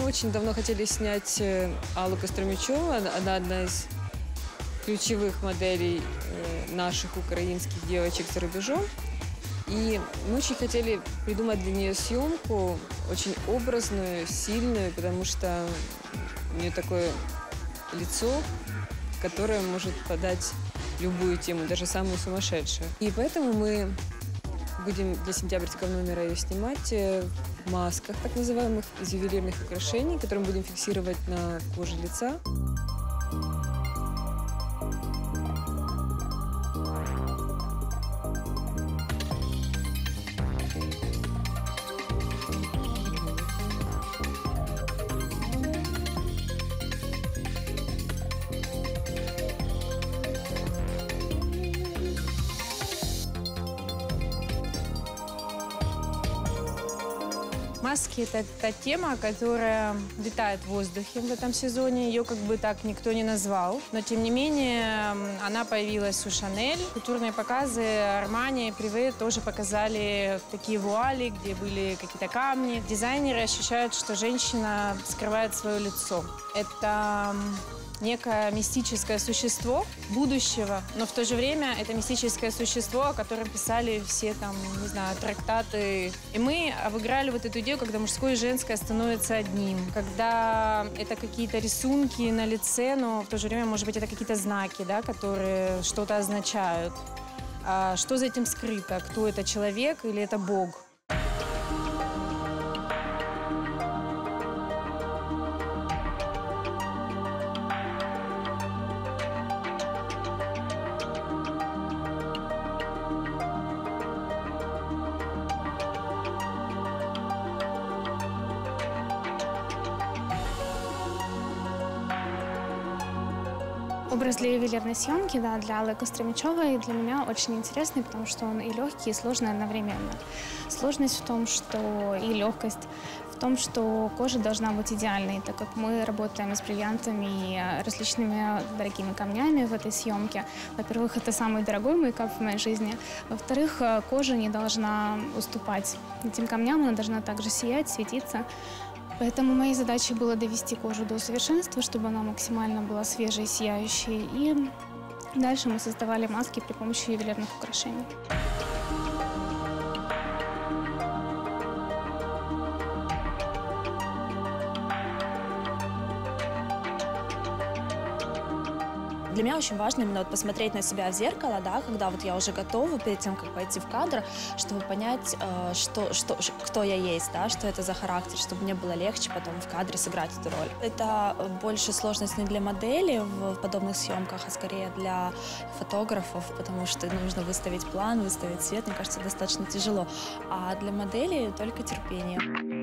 очень давно хотели снять э, Аллу Костромичеву. Она одна из ключевых моделей э, наших украинских девочек за рубежом. И мы очень хотели придумать для нее съемку, очень образную, сильную, потому что у нее такое лицо, которое может подать любую тему, даже самую сумасшедшую. И поэтому мы будем для сентябрьского номера ее снимать э, в масках, так называемых, из ювелирных украшений, которые мы будем фиксировать на коже лица. Маски – это та тема, которая летает в воздухе в этом сезоне. Ее как бы так никто не назвал. Но, тем не менее, она появилась у Шанель. Культурные показы Армани, Приве тоже показали такие вуали, где были какие-то камни. Дизайнеры ощущают, что женщина скрывает свое лицо. Это некое мистическое существо будущего, но в то же время это мистическое существо, о котором писали все там, не знаю, трактаты. И мы обыграли вот эту идею, когда мужское и женское становятся одним, когда это какие-то рисунки на лице, но в то же время, может быть, это какие-то знаки, да, которые что-то означают. А что за этим скрыто? Кто это, человек или это Бог? Образ для ювелирной съемки, да, для Аллы Костромичевой для меня очень интересный, потому что он и легкий, и сложный одновременно. Сложность в том, что и легкость в том, что кожа должна быть идеальной, так как мы работаем с бриллиантами и э, различными дорогими камнями в этой съемке. Во-первых, это самый дорогой мейкап в моей жизни. Во-вторых, э, кожа не должна уступать этим камням, она должна также сиять, светиться. Поэтому моей задачей было довести кожу до совершенства, чтобы она максимально была свежей, сияющей. И дальше мы создавали маски при помощи ювелирных украшений. Для меня очень важно именно вот посмотреть на себя в зеркало, да, когда вот я уже готова перед тем, как пойти в кадр, чтобы понять, э, что, что, кто я есть, да, что это за характер, чтобы мне было легче потом в кадре сыграть эту роль. Это больше сложность не для модели в подобных съемках, а скорее для фотографов, потому что нужно выставить план, выставить свет, мне кажется, достаточно тяжело. А для модели только терпение.